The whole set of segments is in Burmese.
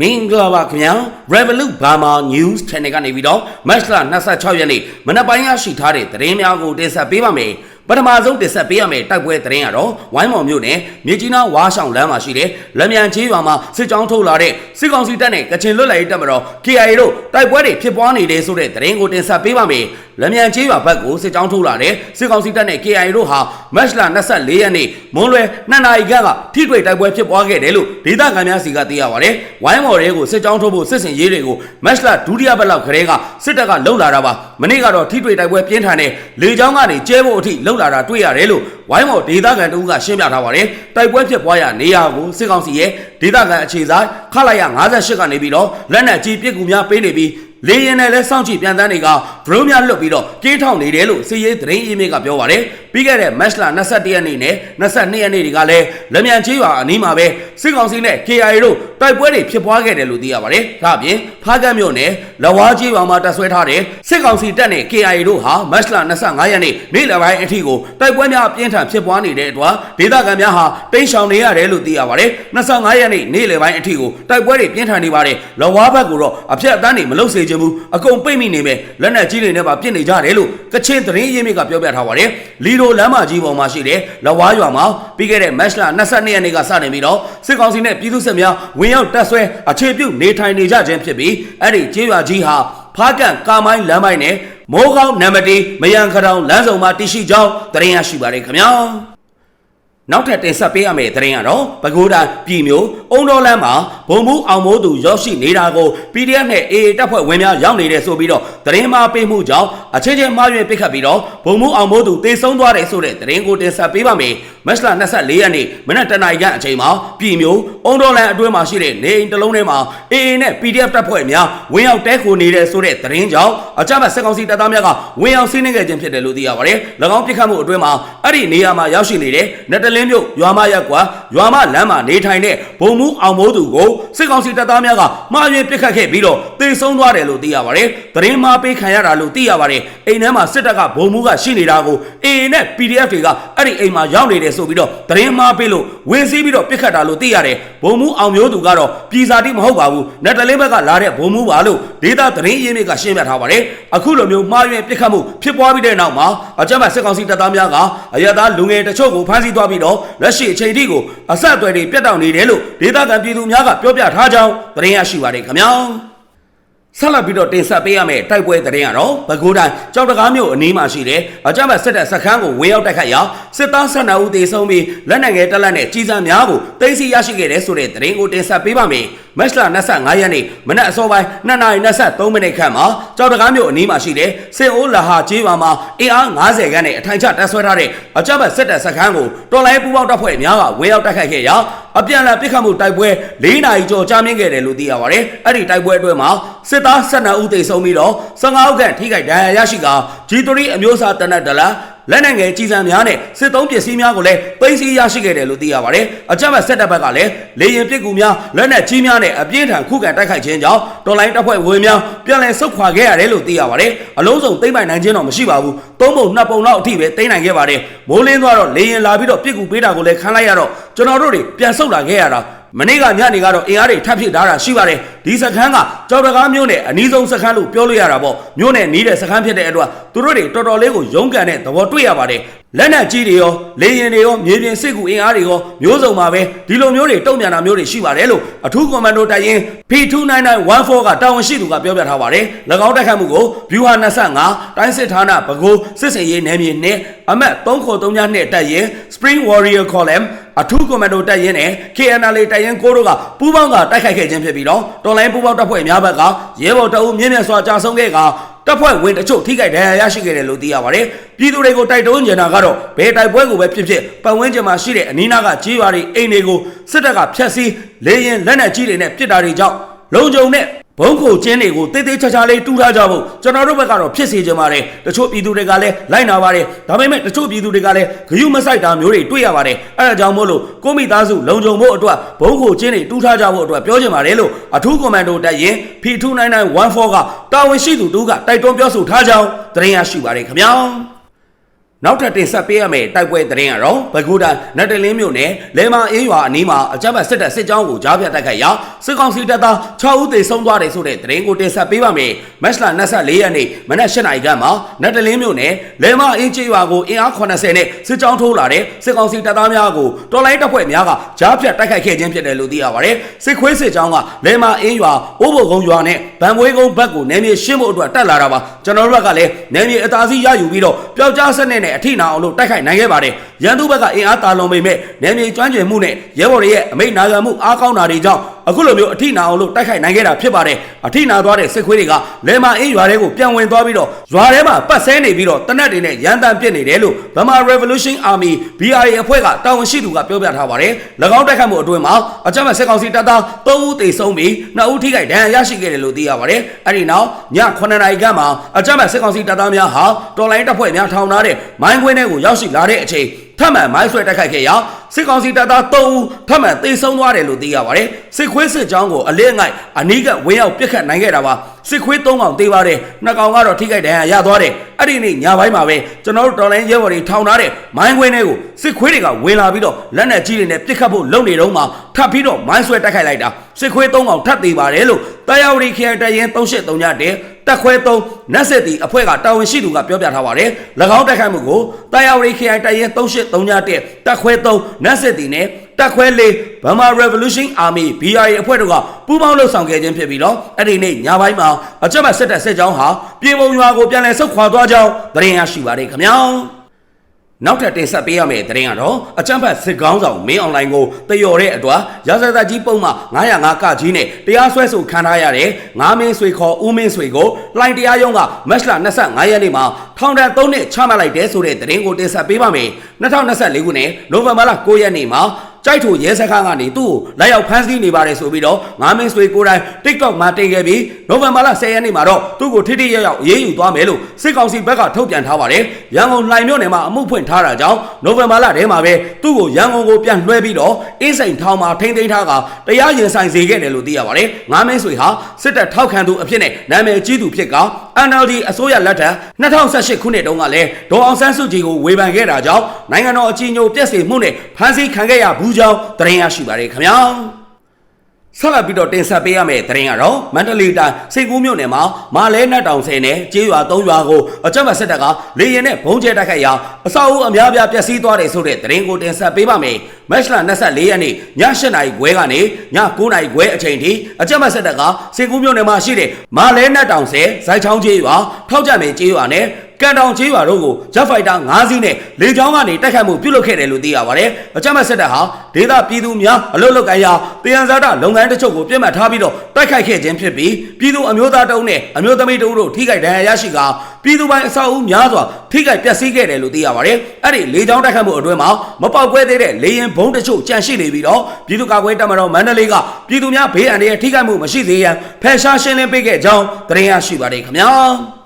မင်္ဂလာပါခင်ဗျာ Revolut Burma News Channel ကနေပြီးတော့ Match လ26ရက်နေ့မနက်ပိုင်းရရှိထားတဲ့သတင်းများကိုတင်ဆက်ပေးပါမယ် ပထမဆုံးတင်ဆက်ပေးရမယ့်တိုက်ပွဲသတင်းကတော့ဝိုင်းမော်မြို့နယ်မြေကြီးနားဝါဆောင်လမ်းမှာရှိတဲ့လက်မြန်ချေးရွာမှာစစ်ကြောင်းထုတ်လာတဲ့စစ်ကောင်စီတပ်နဲ့ကချင်လွတ်လပ်ရေးတပ်မတော် KIA တို့တိုက်ပွဲတွေဖြစ်ပွားနေတယ်ဆိုတဲ့သတင်းကိုတင်ဆက်ပေးပါမယ်လက်မြန်ချေးရွာဘက်ကိုစစ်ကြောင်းထုတ်လာတဲ့စစ်ကောင်စီတပ်နဲ့ KIA တို့ဟာ Match လ24ရက်နေ့မွန်းလွယ်2နာရီခန့်ကထိတွေ့တိုက်ပွဲဖြစ်ပွားခဲ့တယ်လို့ဒေသခံများစီကသိရပါတယ်ဝိုင်းမော်တွေကိုစစ်ကြောင်းထုတ်ဖို့စစ်စင်ရေးတွေကို Match လဒုတိယပတ်လောက်ခရဲကစစ်တပ်ကလှုပ်လာတာပါမနေ့ကတော့ထိတွေ့တိုက်ပွဲပြင်းထန်တဲ့လေကြောင်းကနေကျဲဖို့အထိလှုပ်လာတာတွေ့ရတယ်လို့ဝိုင်းမော်ဒေသခံတဦးကရှင်းပြထားပါတယ်တိုက်ပွဲဖြစ်ပွားရနေရာကိုစစ်ကောင်စီရဲ့ဒေသခံအခြေဆိုင်ခလာရ58ကနေပြီးတော့လက်နက်ကြီးပစ်ကူများပေးနေပြီး လေရင်နဲ့လဲစောင့်ကြည့်ပြန်တန်းတွေကဘရုံးများလွတ်ပြီးတော့ကြေးထောင်နေတယ်လို့စီရေးသတင်းအင်းမြစ်ကပြောပါတယ်ပြီးခဲ့တဲ့ match လ21ရက်နေ့နဲ့22ရက်နေ့တွေကလည်းလက်မြန်ချေးရွာအနီးမှာပဲစစ်ကောင်စီနဲ့ KIA တို့တိုက်ပွဲတွေဖြစ်ပွားခဲ့တယ်လို့သိရပါတယ်ဒါအပြင်ဖားကတ်မြို့နယ်လဝါကြီးရွာမှာတပ်ဆွဲထားတဲ့စစ်ကောင်စီတပ်နဲ့ KIA တို့ဟာ match လ25ရက်နေ့နေ့လယ်ပိုင်းအထိကိုတိုက်ပွဲများအပြင်းထန်ဖြစ်ပွားနေတဲ့အတွက်ဒေသခံများဟာတိတ်ရှောင်နေရတယ်လို့သိရပါတယ်25ရက်နေ့နေ့လယ်ပိုင်းအထိကိုတိုက်ပွဲတွေပြင်းထန်နေပါတယ်လဝါဘက်ကတော့အပြက်အတန်းတွေမလုပ်စေချင်ဘူးအကုန်ပိတ်မိနေမယ်လက်နက်ကြီးတွေနဲ့ပါပြစ်နေကြတယ်လို့ကချင်သတင်းရင်းမြစ်ကပြောပြထားပါတယ်လီဒိုလမ်းမကြီးပေါ်မှာရှိတဲ့လဝါရွာမှာပြီးခဲ့တဲ့ match လ22ရက်နေ့ကစတင်ပြီးတော့စစ်ကောင်စီနဲ့ပြည်သူ့စစ်များဝင်ရောက်တပ်ဆွဲအခြေပြုနေထိုင်နေကြခြင်းဖြစ်ပြီးအဲ့ဒီကျေးရွာကြီးဟာဖားကန်ကာမိုင်းလမ်းပိုင်းနဲ့မိုးကောင်းနံပါတ်1မယန်ခရောင်လမ်းဆောင်မှာတရှိကြောင်းသတင်းရရှိပါတယ်ခင်ဗျာ နောက်ထပ်တင်ဆက်ပေးရမယ့်သတင်းကတော့ပဲခူးတိုင်းပြည်မျိုးအုံတော်လန်းမှာဘုံမှုအောင်မိုးသူရောက်ရှိနေတာကို PDF နဲ့ AA တပ်ဖွဲ့ဝင်များရောက်နေတယ်ဆိုပြီးတော့သတင်းမှာပေးမှုကြောင့်အချင်းချင်းမှားယွင်းပစ်ခတ်ပြီးတော့ဘုံမှုအောင်မိုးသူတေဆုံးသွားတယ်ဆိုတဲ့သတင်းကိုတင်ဆက်ပေးပါမယ် မက်စလာ24ရက်နေ့မနက်တနာရီခန့်အချိန်မှာပြည်မျိုးအုံတော်လန်းအတွင်းမှာရှိတဲ့နေအိမ်တစ်လုံးထဲမှာ AA နဲ့ PDF တပ်ဖွဲ့များဝင်ရောက်တဲခိုနေတယ်ဆိုတဲ့သတင်းကြောင့်အကြမ်းဖက်စစ်ကောင်စီတပ်သားများကဝင်ရောက်စီးနှင်းခဲ့ခြင်းဖြစ်တယ်လို့သိရပါတယ်၎င်းပစ်ခတ်မှုအတွင်းမှာအဲ့ဒီနေရာမှာရောက်ရှိနေတဲ့နတလင်းမြို့ရွာမရက်ကွာရွာမလမ်းမှာနေထိုင်တဲ့ဘုံမှုအောင်မိုးသူကိုစစ်ကောင်စီတပ်သားများကမှားယွင်းပစ်ခတ်ခဲ့ပြီးတော့တေဆုံးသွားတယ်လို့သိရပါတယ်သတင်းမှားပေးခံရတာလို့သိရပါတယ်အိမ်ထဲမှာစစ်တပ်ကဘုံမှုကရှိနေတာကို AA နဲ့ PDF တွေကအဲ့ဒီအိမ်မှာရောက်နေတယ်ဆိုပြီးတော့သတင်းမှားပေးလို့ဝင်စီးပြီးတော့ပစ်ခတ်တာလို့သိရတယ်ဘုံမှုအောင်မျိုးသူကတော့ပြည်စာတိမဟုတ်ပါဘူးနတလင်းဘက်ကလာတဲ့ဘုံမှုပါလို့ဒေတာသတင်းရင်းမြစ်ကရှင်းပြထားပါတယ်အခုလိုမျိုးမှားယွင်းပစ်ခတ်မှုဖြစ်ပွားပြီးတဲ့နောက်မှာအကြမ်းဖက်စစ်ကောင်စီတပ်သားများကအရသာလူငယ်တချို့ကိုဖမ်းဆီးသွားပြီးတော့လက်ရှိအချိန်ထိကိုအဆက်အသွယ်တွေပြတ်တောက်နေတယ်လို့ဒေသခံပြည်သူများကပြောပြထားကြောင်းသတင်းရရှိပါတယ်ခင်ဗျာ ဆက်လက်ပြီးတော့တင်ဆက်ပေးရမယ့်တိုက်ပွဲသတင်းကတော့ပဲခူးတိုင်းကြောက်တကားမြို့အနီးမှာရှိတဲ့အကြမ်းဖက်စစ်တပ်စခန်းကိုဝင်ရောက်တိုက်ခိုက်ရာစစ်သား12ဦးသေဆုံးပြီးလက်နက်ငယ်တက်လက်နဲ့ကြီးစံများကိုသိမ်းဆည်းရရှိခဲ့တဲ့ဆိုတဲ့သတင်းကိုတင်ဆက်ပေးပါမယ်။မက်စလာ25ရက်နေ့မနက်အစောပိုင်း2:23မိနစ်ခန့်မှာကြောက်တကားမြို့အနီးမှာရှိတဲ့စင်အိုးလာဟာကျေးရွာမှာအင်အား90ခန်းနဲ့အထိုင်ချတပ်ဆွဲထားတဲ့အကြမ်းဖက်စစ်တပ်စခန်းကိုတော်လိုင်းပူပေါင်းတပ်ဖွဲ့များကဝင်ရောက်တိုက်ခိုက်ခဲ့ရာ အပြန်အလှန်ပစ်ခတ်မှုတိုက်ပွဲ၄နာရီကျော်ကြာမြင့်ခဲ့တယ်လို့သိရပါတယ်။အဲ့ဒီတိုက်ပွဲအတွင်းမှာစစ်သား12ဦးသေဆုံးပြီးတော့15ဦးခန့်ထိခိုက်ဒဏ်ရာရရှိကာ G3 အမျိုးအစားတနက်ဒလာ လက်နက်ငယ်ကြီးစံများနဲ့စစ်သုံးပစ္စည်းများကိုလည်းသိမ်းဆည်းရရှိခဲ့တယ်လို့သိရပါတယ်။အကြမ်းဖက်စစ်တပ်ဘက်ကလည်းလေရင်ပစ်ကူများလက်နက်ကြီးများနဲ့အပြင်းထန်ခုခံတိုက်ခိုက်ခြင်းကြောင့်တော်လိုင်းတပ်ဖွဲ့ဝင်များပြန်လည်ဆုတ်ခွာခဲ့ရတယ်လို့သိရပါတယ်။အလုံးစုံသိမ်းပိုင်နိုင်ခြင်းတော့မရှိပါဘူး။သုံးပုံနှစ်ပုံလောက်အထိပဲသိမ်းနိုင်ခဲ့ပါတယ်။မိုးလင်းသွားတော့လေရင်လာပြီးတော့ပစ်ကူပေးတာကိုလည်းခံလိုက်ရတော့ကျွန်တော်တို့တွေပြန်ဆုတ်လာခဲ့ရတာ မနေ့ကညနေကတော့အင်အားတွေထပ်ဖြစ်ထားတာရှိပါတယ်ဒီစခန်းကကြောက်တကားမြို့နယ်အနီးဆုံးစခန်းလို့ပြောလို့ရတာပေါ့မြို့နယ်နီးတဲ့စခန်းဖြစ်တဲ့အတွက်သူတို့တွေတော်တော်လေးကိုရုန်းကန်တဲ့သဘောတွေ့ရပါတယ်လက်နက်ကြီးတွေရောလေရင်တွေရောမြေပြင်စစ်ကူအင်အားတွေရောမျိုးစုံပါပဲဒီလိုမျိုးတွေတုံ့ပြန်တာမျိုးတွေရှိပါတယ်လို့အထူးကွန်မန်ဒိုတပ်ရင်း P299114 ကတာဝန်ရှိသူကပြောပြထားပါတယ်၎င်းတိုက်ခိုက်မှုကို View 25တိုင်းစစ်ဌာနဗကိုစစ်စင်ရေးနယ်မြေနဲ့အမတ်303ညနဲ့တပ်ရင်း Spring Warrior Column အထူးကွန်မန်ဒိုတပ်ရင်းနဲ့ KNL တပ်ရင်းကိုတို့ကပူးပေါင်းကတိုက်ခိုက်ခဲ့ခြင်းဖြစ်ပြီးတော့တော်လိုင်းပူးပေါင်းတပ်ဖွဲ့များဘက်ကရဲဘော်တအုပ်မြင့်မြတ်စွာကြာဆုံးခဲ့ကတပ်ဖွဲ့ဝင်တချို့ထိခိုက်ဒဏ်ရာရရှိခဲ့တယ်လို့သိရပါတယ်။ပြည်သူတွေကိုတိုက်တွန်းကြတာကတော့ဘယ်တိုက်ပွဲကိုပဲဖြစ်ဖြစ်ပတ်ဝန်းကျင်မှာရှိတဲ့အနီးနားကကြေးရွာတွေအိမ်တွေကိုစစ်တပ်ကဖျက်ဆီးလေရင်လက်နက်ကြီးတွေနဲ့ပစ်တာတွေကြောင့်လုံခြုံတဲ့ ဘုံခိုကျင်းတွေကိုတေးသေးချာချာလေးတူးထားကြဖို့ကျွန်တော်တို့ဘက်ကတော့ဖြစ်စေချင်ပါတယ်တချို့ပြည်သူတွေကလည်းလိုက်နာပါတယ်ဒါပေမဲ့တချို့ပြည်သူတွေကလည်းဂယုမဆိုင်တာမျိုးတွေတွေ့ရပါတယ်အဲဒါကြောင့်မို့လို့ကိုမိသားစုလုံခြုံဖို့အတွက်ဘုံခိုကျင်းတွေတူးထားကြဖို့အတွက်ပြောချင်ပါတယ်လို့အထူးကွန်မန်ဒိုတပ်ရင် P299114 ကတာဝန်ရှိသူတူကတိုက်တွန်းပြောဆိုထားကြောင်းသတင်းရရှိပါတယ်ခင်ဗျာ နောက်ထပ်တင်ဆက်ပေးရမယ့်တိုက်ပွဲသတင်းကတော့ဘကူတာနတ်တလင်းမြို့နယ်လဲမာအေးရွာအနီးမှာအကြမ်းဖက်စစ်တပ်စစ်ကြောင်းကိုကြားဖြတ်တိုက်ခိုက်ရာစစ်ကောင်စီတပ်သား6ဦးသေဆုံးသွားတယ်ဆိုတဲ့သတင်းကိုတင်ဆက်ပေးပါမယ်။မက်စလာ24ရက်နေ့မနက်8:00နာရီခန့်မှာနတ်တလင်းမြို့နယ်လဲမာအေးကျေးရွာကိုအင်အား80နဲ့စစ်ကြောင်းထိုးလာတဲ့စစ်ကောင်စီတပ်သားများကိုတော်လိုင်းတပ်ဖွဲ့များကကြားဖြတ်တိုက်ခိုက်ခဲ့ခြင်းဖြစ်တယ်လို့သိရပါတယ်။စစ်ခွေးစစ်ကြောင်းကလဲမာအေးရွာအိုးဘုံကုန်းရွာနဲ့ဗန်မွေးကုန်းဘက်ကိုနယ်မြေရှင်းဖို့အတွက်တက်လာတာပါ။ကျွန်တော်တို့ဘက်ကလည်းနယ်မြေအသာစီးရယူပြီးတော့ပျောက်ကြားစနစ်နဲ့အထိနာအောင်လို့တိုက်ခိုက်နိုင်ခဲ့ပါတယ်။ရန်သူဘက်ကအင်အားတာလွန်ပေမဲ့နယ်မြေကျွမ်းကျင်မှုနဲ့ရဲဘော်တွေရဲ့အမိတ်နာခံမှုအားကောင်းတာတွေကြောင့် အခုလိုမျိုးအထိနာအောင်လို့တိုက်ခိုက်နိုင်ခဲ့တာဖြစ်ပါတယ်။အထိနာသွားတဲ့စစ်ခွေးတွေကလဲမာအင်းရွာထဲကိုပြန်ဝင်သွားပြီးတော့ရွာထဲမှာပတ်ဆဲနေပြီးတော့တနက်တွေနဲ့ရန်တမ်းပစ်နေတယ်လို့ Burma Revolution Army BRA အဖွဲ့ကတာဝန်ရှိသူကပြောပြထားပါတယ်။၎င်းတိုက်ခိုက်မှုအတွင်းမှာအကြမ်းဖက်စစ်ကောင်စီတပ်သား3ဦးသေဆုံးပြီး2ဦးထိခိုက်ဒဏ်ရာရရှိခဲ့တယ်လို့သိရပါတယ်။အဲဒီနောက်ည9နာရီခန့်မှာအကြမ်းဖက်စစ်ကောင်စီတပ်သားများဟာတော်လိုင်းတပ်ဖွဲ့များထောင်ထားတဲ့မိုင်းခွင်းထဲကိုရောက်ရှိလာတဲ့အချိန်ထပ်မံမိုင်းဆွဲတိုက်ခိုက်ခဲ့ရာ စစ်ကောင်စီတပ်သား3ဦးထပ်မံသေဆုံးသွားတယ်လို့သိရပါတယ်စစ်ခွေးစစ်ကြောင်းကိုအလင်းငိုက်အနီးကဝင်းရောက်ပစ်ခတ်နိုင်ခဲ့တာပါ စစ်ခွေး3ကောင်သေပါတယ်နှစ်ကောင်ကတော့ထိခိုက်ဒဏ်ရာရသွားတယ်အဲ့ဒီနေ့ညပိုင်းမှာပဲကျွန်တော်တို့တော်လိုင်းရဲဘော်တွေထောင်ထားတဲ့မိုင်းခွင်းတွေကိုစစ်ခွေးတွေကဝင်လာပြီးတော့လက်နက်ကြီးတွေနဲ့ပစ်ခတ်ဖို့လုပ်နေတော့မှထပ်ပြီးတော့မိုင်းဆွဲတိုက်ခိုက်လိုက်တာစစ်ခွေး3ကောင်ထပ်သေးပါတယ်လို့တာယာဝတီခရိုင်တရင်383ညတဲ့တက်ခွဲ3နက်စစ်တီအဖွဲ့ကတာဝန်ရှိသူကပြောပြထားပါတယ်၎င်းတိုက်ခိုက်မှုကိုတာယာဝတီခရိုင်တရင်383ညတဲ့တက်ခွဲ3နက်စစ်တီနဲ့ တက်ခွဲ4 Burma Revolution Army BRA အဖွဲ့တို့ကပူးပေါင်းလှုပ်ဆောင်ခဲ့ခြင်းဖြစ်ပြီးတော့အဲ့ဒီနေ့ညပိုင်းမှာအကြမ်းဖက်စစ်တပ်စစ်ကြောင်းဟာပြည်ပုံရွာကိုပြန်လည်ဆုတ်ခွာသွားကြောင်းသတင်းရရှိပါတယ်ခင်ဗျာနောက်ထပ်တင်ဆက်ပေးရမယ့်သတင်းကတော့အကြမ်းဖက်စစ်ကောင်းဆောင်မင်းအွန်လိုင်းကိုတယော်တဲ့အတွက်ရာဇသက်ကြီးပုံမှ905ကကြီးနဲ့တရားစွဲဆိုခံထားရတဲ့ငါးမင်းဆွေခေါ်ဦးမင်းဆွေကိုလှိုင်တရားရုံးကမက်လ25ရက်နေ့မှာထောင်ဒဏ်3နှစ်ချမှတ်လိုက်တဲ့ဆိုတဲ့သတင်းကိုတင်ဆက်ပေးပါမယ်2024ခုနှစ်နိုဝင်ဘာလ9ရက်နေ့မှာ ကြိုက်ထိုရဲစခန်းကနေသူ့ကိုလက်ရောက်ဖမ်းဆီးနေပါတယ်ဆိုပြီးတော့ငါးမင်းဆွေကိုယ်တိုင် TikTok မှာတင်ခဲ့ပြီးနိုဝင်ဘာလ10ရက်နေ့မှာတော့သူ့ကိုထိထိရောက်ရောက်အေးအေးယူသွားမယ်လို့စစ်ကောင်စီဘက်ကထုတ်ပြန်ထားပါတယ်ရန်ကုန်လှိုင်မြို့နယ်မှာအမှုဖွင့်ထားတာကြောင့်နိုဝင်ဘာလထဲမှာပဲသူ့ကိုရန်ကုန်ကိုပြန်လွှဲပြီးတော့အင်းစိန်ထောင်မှာထိန်းသိမ်းထားကတရားရင်ဆိုင်စေခဲ့တယ်လို့သိရပါတယ်ငါးမင်းဆွေဟာစစ်တပ်ထောက်ခံသူအဖြစ်နဲ့နာမည်ကြီးသူဖြစ်က NLD အစိုးရလက်ထက်2018ခုနှစ်တုန်းကလည်းဒေါ်အောင်ဆန်းစုကြည်ကိုဝေဖန်ခဲ့တာကြောင့်နိုင်ငံတော်အကြီးအကျယ်ပြည့်စုံမှုနဲ့ဖမ်းဆီးခံခဲ့ရဘူးကြောင်းသတင်းရရှိပါတယ်ခင်ဗျာ ဆက်လက်ပြီးတော့တင်ဆက်ပေးရမယ့်သတင်းကတော့မန္တလေးတိုင်းစိတ်ကူးမြို့နယ်မှာမာလဲနတ်တောင်ဆယ်နဲ့ကျေးရွာ၃ရွာကိုအကြမ်းဖက်စစ်တပ်ကလေရင်နဲ့ဘုံကျဲတိုက်ခိုက်ရာအဆောက်အဦအများပြားပျက်စီးသွားတယ်ဆိုတဲ့သတင်းကိုတင်ဆက်ပေးပါမယ်။မတ်လ24ရက်နေ့ည8နာရီခွဲကနေည9နာရီခွဲအချိန်ထိအကြမ်းဖက်စစ်တပ်ကစိတ်ကူးမြို့နယ်မှာရှိတဲ့မာလဲနတ်တောင်ဆယ်ဇိုက်ချောင်းကျေးရွာထောက်ကြမယ်ကျေးရွာနဲ့ ကန်တောင်ကျေးရွာတို့ကိုဂျက်ဖိုက်တာ9စီးနဲ့လေကြောင်းကနေတိုက်ခိုက်မှုပြုလုပ်ခဲ့တယ်လို့သိရပါတယ်။အကြမ်းဖက်စစ်တပ်ဟာဒေသပြည်သူများအလုတ်လုတ်ကိုင်ရာတယံဇာတလုပ်ငန်းတချို့ကိုပြစ်မှတ်ထားပြီးတော့တိုက်ခိုက်ခဲ့ခြင်းဖြစ်ပြီးပြည်သူအမျိုးသားတုံးနဲ့အမျိုးသမီးတုံးတို့ထိခိုက်ဒဏ်ရာရရှိကပြည်သူပိုင်အဆောက်အဦများစွာထိခိုက်ပျက်စီးခဲ့တယ်လို့သိရပါတယ်။အဲ့ဒီလေကြောင်းတိုက်ခိုက်မှုအတွင်းမှာမပေါက်ကွဲသေးတဲ့လေရင်ဘုံတချို့ကြန့်ရှိနေပြီးတော့ပြည်သူ့ကာကွယ်တပ်မတော်မန္တလေးကပြည်သူများဘေးအန္တရာယ်ထိခိုက်မှုမရှိစေရန်ဖယ်ရှားရှင်းလင်းပေးခဲ့ကြောင်းသတင်းရရှိပါတယ်ခင်ဗျာ။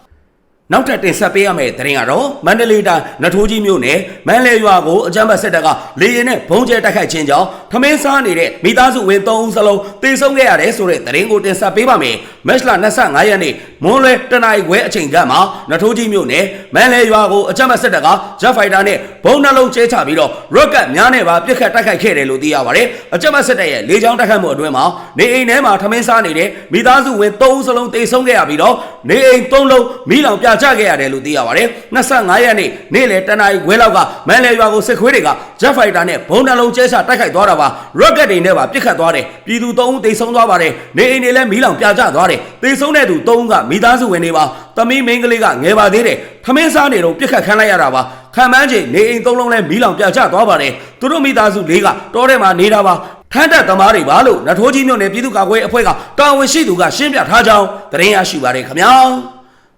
နောက်ထပ်တင်ဆက်ပေးရမယ့်သတင်းကတော့မန္တလေးတိုင်းနထိုးကြီးမြို့နယ်မန်းလေရွာကိုအကြမ်းဖက်စစ်တပ်ကလေရင်နဲ့ဘုံကျဲတိုက်ခိုက်ခြင်းကြောင့်ထမင်းစားနေတဲ့မိသားစုဝင်3ဦးစလုံးတေဆုံးခဲ့ရတယ်ဆိုတဲ့သတင်းကိုတင်ဆက်ပေးပါမယ်။မက်လ25ရက်နေ့မွန်းလွဲတနာရီခွဲအချိန်ကမှနထိုးကြီးမြို့နယ်မန်းလေရွာကိုအကြမ်းဖက်စစ်တပ်ကဂျက်ဖိုက်တာနဲ့ဘုံနှလုံးကျဲချပြီးတော့ရော့ကတ်များနဲ့ပါပစ်ခတ်တိုက်ခိုက်ခဲ့တယ်လို့သိရပါတယ်။အကြမ်းဖက်စစ်တပ်ရဲ့လေကြောင်းတိုက်ခိုက်မှုအတွင်းမှာနေအိမ်ထဲမှာထမင်းစားနေတဲ့မိသားစုဝင်3ဦးစလုံးတေဆုံးခဲ့ရပြီးတော့နေအိမ်3လုံးမိလောင်ပြချခဲ့ရတယ်လို့သိရပါတယ်25ရက်နေ့နေ့လယ်တနာရီခွဲလောက်ကမန်လေရွာကိုစစ်ခွေးတွေကဂျက်ဖိုက်တာနဲ့ဘုံနှလုံးကျဲချတိုက်ခိုက်သွားတာပါရော့ကက်တွေနဲ့ပါပစ်ခတ်သွားတယ်ပြည်သူ3ဦးသေဆုံးသွားပါတယ်နေအိမ်တွေလည်းမီးလောင်ပြချသွားတယ်သေဆုံးတဲ့သူ3ဦးကမိသားစုဝင်တွေပါသမီးမင်းကလေးကငယ်ပါသေးတယ်ထမင်းစားနေတော့ပစ်ခတ်ခံလိုက်ရတာပါခံမှန်းချိန်နေအိမ်သုံးလုံးလဲမီးလောင်ပြချသွားပါတယ်သူတို့မိသားစုလေးကတောထဲမှာနေတာပါထမ်းတက်သမားတွေပါလို့နထိုးကြီးမြို့နယ်ပြည်သူ့ကာကွယ်အဖွဲ့ကတာဝန်ရှိသူကရှင်းပြထားကြောင်းသတင်းရရှိပါတယ်ခင်ဗျာ